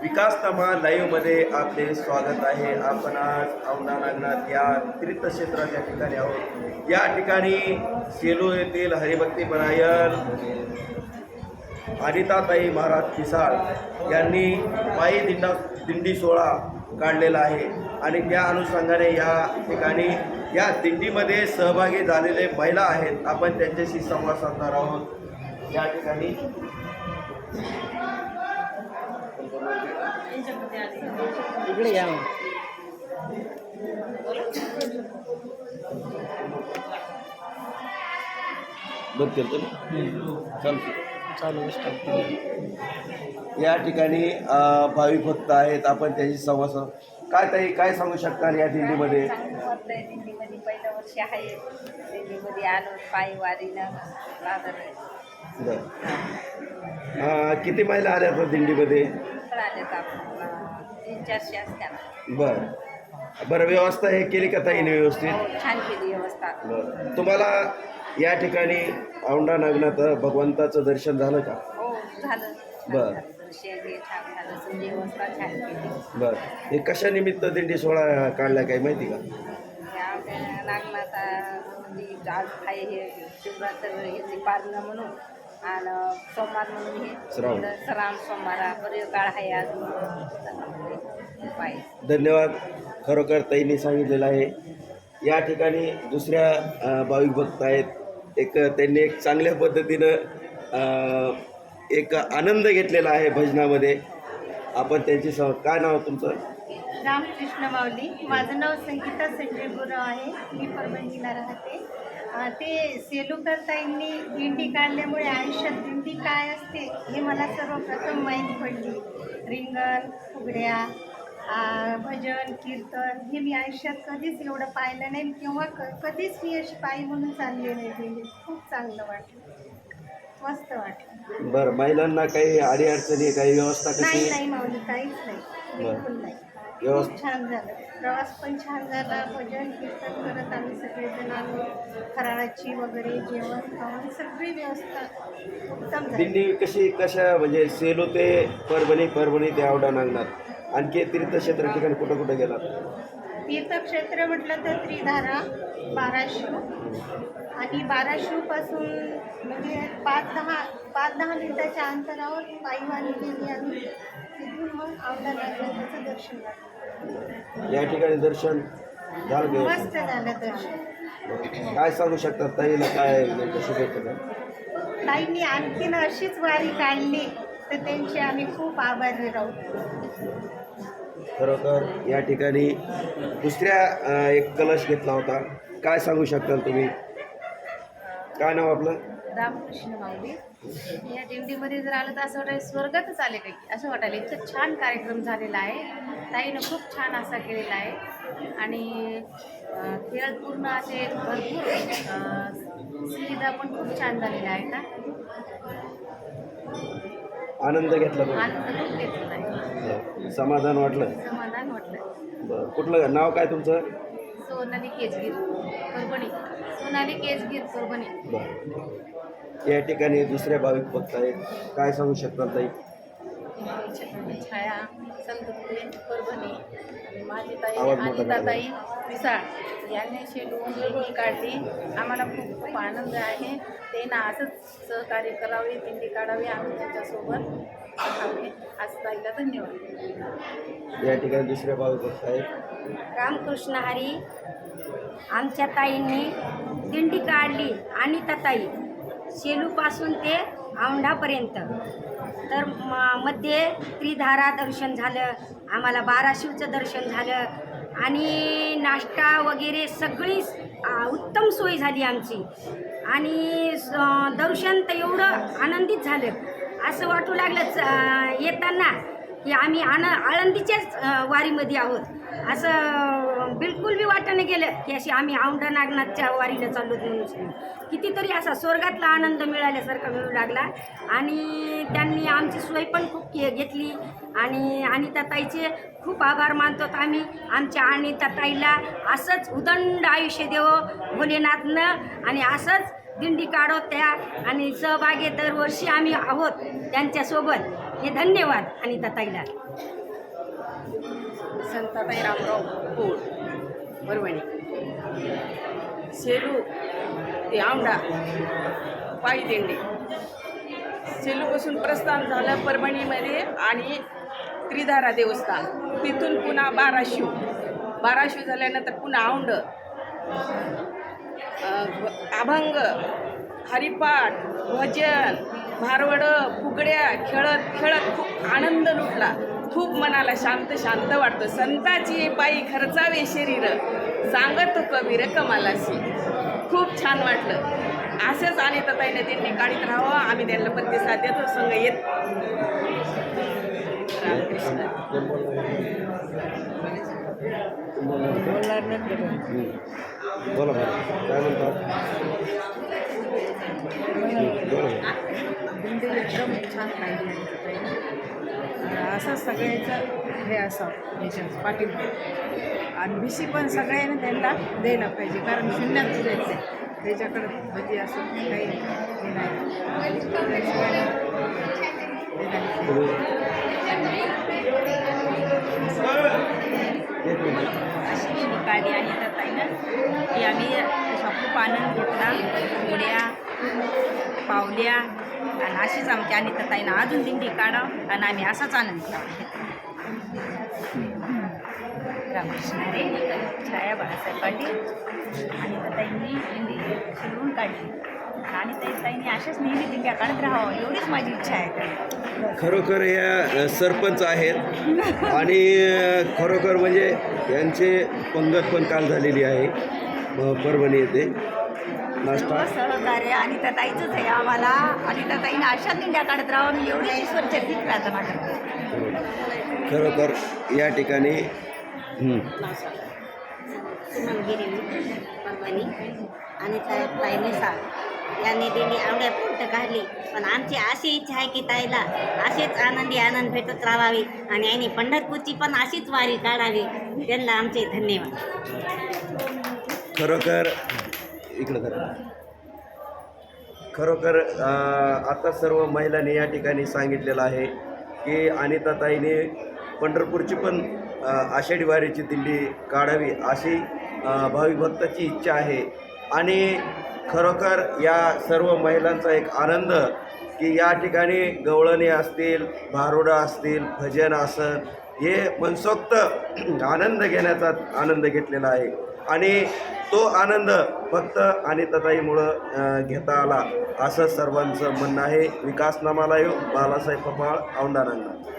विकासनामा लाईव्हमध्ये आपले स्वागत आहे. आपण आज औंढा नागनाथ या तीर्थक्षेत्राच्या ठिकाणी आहोत. या ठिकाणी सेलू येथील हरिभक्ती परायण अनिताताई महाराज पिसाळ यांनी पायी दिंडा दिंडी सोहळा काढलेला आहे. आणि त्या अनुषंगाने या ठिकाणी या दिंडीमध्ये सहभागी झालेले महिला आहेत. आपण त्यांच्याशी संवाद साधणार आहोत. या ठिकाणी. इकडे या बंद केलं चालतं चालू या ठिकाणी भाविक भक्त आहेत. आपण त्यांची संवाद काय ताई काय सांगू शकता या दिंडीमध्ये? चांगलं वाटतंय दिंडीमध्ये. पहिलं वर्ष आहे. दिंडीमध्ये आलो पायी वारीनं बरं. किती महिला आल्या आता दिंडीमध्ये? आले आपण. तीन चारशे असत्या बरं. बरं व्यवस्था हे केली का ताईने व्यवस्थित? हो छान केली व्यवस्था. बरं. तुम्हाला या ठिकाणी औंढा नागनाथ भगवंताचं दर्शन झालं का? हो झालं. छान बरं. झालं. दृश्य हे छान झालं. सगळी व्यवस्था छान केली. बरं. हे कशा निमित्त दिंडी सोहळा काढला काय माहिती का? या नागनाथा म्हणजे आज आहे हे शिवरात्र याची पारणं म्हणून. आणि सोमवार म्हणून हे श्रावण. सोमवार काळ आहे पायी धन्यवाद. खरोखर ताईंनी सांगितलेलं आहे. या ठिकाणी दुसऱ्या भाविक भक्त आहेत. एक त्यांनी एक चांगल्या पद्धतीनं एक आनंद घेतलेला आहे भजनामध्ये. आपण त्यांची सह काय नाव आहे तुमचं? रामकृष्ण माऊली. माझं नाव संगीता संजय गुरव आहे. मी परभणीला राहते. ते सेलुकरताईंनी दिंडी काढल्यामुळे आयुष्यात दिंडी काय असते हे मला सर्वप्रथम माहीत पडली. रिंगण फुगड्या भजन कीर्तन हे मी आयुष्यात कधीच एवढं पाहिलं नाही. किंवा क कधीच मी अशी पायी म्हणून चालले नाही दिंडीत खूप चांगलं वाटलं. मस्त वाटलं. बरं महिलांना काही अडीअडचणी काही व्यवस्था नाही नाही माऊली काहीच नाही. बिलकुल नाही. खूप छान झालं. प्रवास पण छान झाला. भजन कीर्तन करत आम्ही सगळेजण आलो. फराळाची वगैरे जेवण खावण सगळी व्यवस्था उत्तम झाली. दिंडी कशी कशा म्हणजे सेलू ते परभणी परभणी ते आवडा नागनाथ? आणखी तीर्थक्षेत्र ठिकाणी कुठं कुठं गेलात? तीर्थक्षेत्र म्हटलं तर त्रिधारा बाराशिव आणि बाराशिवपासून म्हणजे पाच दहा पाच दहा मिनिटाच्या अंतरावर पायीवारी गेली आम्ही तिथून मग आवडा नागनाथाचं दर्शन झालं. या ठिकाणी दर्शन झालं? मस्त झालं दर्शन. काय सांगू शकतात ताईला काय शुभेच्छा. ताईंनी आणखीन अशीच वारी काढली. तर त्यांचे आम्ही खूप आभारी राहू. खरोखर या ठिकाणी दुसऱ्या अ, एक कलश घेतला होता. काय सांगू शकताल तुम्ही? काय नाव आपलं? रामकृष्ण माऊली. या दिंडीमध्ये जर आलं तर असं वाटायला स्वर्गातच आले काही. असं वाटायला इतकं छान कार्यक्रम झालेला आहे. ताईनं खूप छान असा केलेला आहे. आणि अं, खेळ पूर्ण असे भरपूर अं, सुविधा पण खूप छान झालेल्या आहेत ना. आनंद घेतला तुम्ही? आनंद खूप घेतलेला आहे. बरं. समाधान वाटलं समाधान वाटलं बरं. कुठलं नाव काय तुमचं? सोनाली केजगीर परभणी. सोनाली केजगीर परभणी. बरं. या ठिकाणी दुसऱ्या भाविक भक्त आहेत. काय सांगू शकताल ताई? छाया संतपुरे परभणी आणि माझी ताई. अनिताताई पिसाळ यांनी शेडून दिंडी काढली. आम्हाला खूप खूप आनंद आहे. ते ना असंच सहकार्य करावे दिंडी काढावी आम्ही त्यांच्यासोबत असावे आज ताईला धन्यवाद. या ठिकाणी दुसऱ्या भक्त आहेत रामकृष्ण हरी आमच्या ताईंनी दिंडी काढली. आणि सेलूपासून ते औंढापर्यंत. तर म- मध्ये त्रिधारा दर्शन झालं आम्हाला बाराशिवचं दर्शन झालं आणि नाश्ता वगैरे सगळी उत्तम सोय झाली आमची. आणि स- दर्शन तर एवढं आनंदित झालं. असं वाटू लागलं च- येताना की आम्ही आन आळंदीच्याच वारीमध्ये आहोत. असं बिलकुल बी वाटणं गेलं की अशी आम्ही औंढा नागनाथच्या वारीला चाललो म्हणून कितीतरी असा स्वर्गातला आनंद मिळाल्यासारखा मिळू लागला. आणि त्यांनी आमची सोय पण खूप के घेतली. आणि अनिता ताईचे खूप आभार मानतो आम्ही. आमच्या अनिता ताईला असंच उदंड आयुष्य देवो भोलेनाथनं. आणि असंच दिंडी काढो त्या. आणि सहभागी दरवर्षी आम्ही आहोत त्यांच्यासोबत. हे धन्यवाद आणि ताईला. संताताई रामराव. कोळ परभणी सेलू ते औंढा पायी दिंडी सेलूपासून प्रस्थान झालं परभणीमध्ये आणि त्रिधारा देवस्थान तिथून पुन्हा बाराशिव बाराशिव झाल्यानंतर पुन्हा औंड अभंग हरिपाठ भजन भारवडं फुगड्या खेळत खेळत खूप आनंद लुटला खूप मनाला शांत शांत वाटतं. संताची पायी खर्चावे शरीर. सांगत कबीर कमालाशी. खूप छान वाटलं. असंच आणि ताईने त्यांनी काढीत राहावं. आम्ही त्यांना प्रतिसाद देतो संघ येत. रामकृष्ण. बोला काय म्हणतात हं, एकदम छान पाहिजे असं सगळ्याचं हे असावं याच्या पाठिंबा आणि भिशी पण सगळ्यांना त्यांना द्यायला पाहिजे कारण शून्यात द्यायचं आहे त्याच्याकडे म्हणजे असं काही हे नाही. अशी दिंडी आहे आणि ताईनं. की आम्ही असा खूप आनंद घेतला. पावल्या आणि अशीच आमची आणि ताईनं अजून दिंडी काढावं आणि आम्ही असाच आनंद घ्यावा रामकृष्ण छाया बाळासाहेब पाटील. आणि ताईंनी दिंडी शिरवून काढली. आणि ताई ताईंनी अशाच नेहमी दिंड्या काढत राहावं एवढीच माझी इच्छा आहे. खरोखर या सरपंच आहेत. आणि खरोखर म्हणजे यांचे पंगत पण काल झालेली आहे. परभणी येथे. नाश्ता सहकार्य आणि त्या ताईचंच आहे आम्हाला. आणि त्या ताईनं अशा दिंड्या काढत राहावं मी एवढी ईश्वर चर्चित प्रार्थना करते. खरोखर या ठिकाणी आणि यांनी दिली आवड्या पोट काढली. पण आमची अशी इच्छा आहे की ताईला असेच आनंदी आनंद भेटत राहावी आणि यांनी पंढरपूरची पण अशीच वारी काढावी. त्यांना आमचे धन्यवाद. खरोखर इकडं करा. खरोखर आता सर्व महिलांनी या ठिकाणी सांगितलेलं आहे की अनिताताईने पंढरपूरची पण आषाढी वारीची दिंडी काढावी अशी भावी भक्ताची इच्छा आहे. आणि खरोखर या सर्व महिलांचा एक आनंद की या ठिकाणी गवळणी असतील भारुडं असतील भजन आसन हे मनसोक्त आनंद घेण्याचा आनंद घेतलेला आहे. आणि तो आनंद फक्त आणि तताईमुळं घेता आला. असं सर्वांचं म्हणणं आहे. विकासनामाला येऊ बालासाहेब पपाळ औंढा नांदा